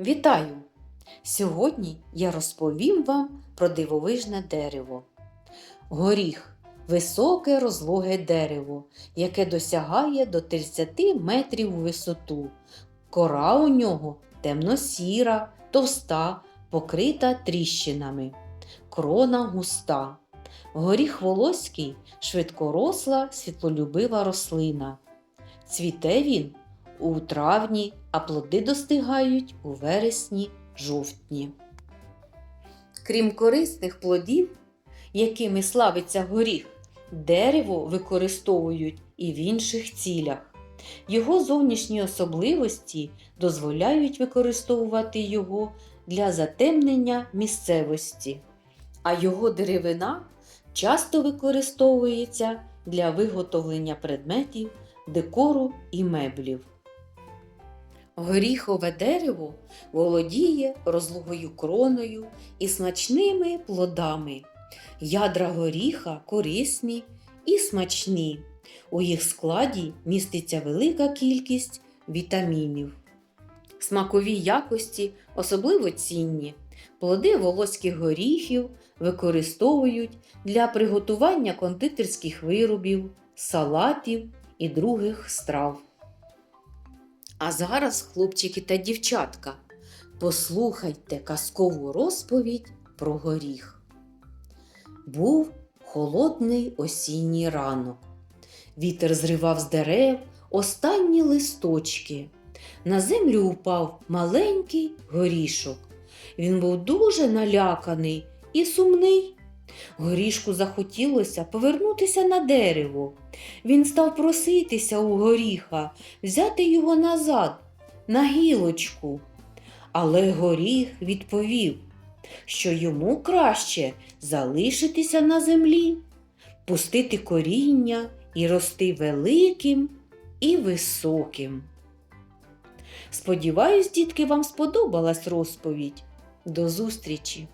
Вітаю! Сьогодні я розповім вам про дивовижне дерево. Горіх високе розлоге дерево, яке досягає до 30 метрів у висоту. Кора у нього темно-сіра, товста, покрита тріщинами. Крона густа. Горіх волоський швидкоросла світлолюбива рослина. Цвіте він у травні, а плоди достигають у вересні жовтні. Крім корисних плодів, якими славиться горіх, дерево використовують і в інших цілях. Його зовнішні особливості дозволяють використовувати його для затемнення місцевості, а його деревина часто використовується для виготовлення предметів, декору і меблів. Горіхове дерево володіє розлогою кроною і смачними плодами. Ядра горіха корисні і смачні. У їх складі міститься велика кількість вітамінів. Смакові якості особливо цінні. Плоди волоських горіхів використовують для приготування кондитерських виробів, салатів і других страв. А зараз, хлопчики та дівчатка, послухайте казкову розповідь про горіх. Був холодний осінній ранок. Вітер зривав з дерев останні листочки. На землю упав маленький горішок. Він був дуже наляканий і сумний. Горішку захотілося повернутися на дерево. Він став проситися у горіха, взяти його назад, на гілочку. Але горіх відповів, що йому краще залишитися на землі, пустити коріння і рости великим і високим. Сподіваюсь, дітки, вам сподобалась розповідь. До зустрічі!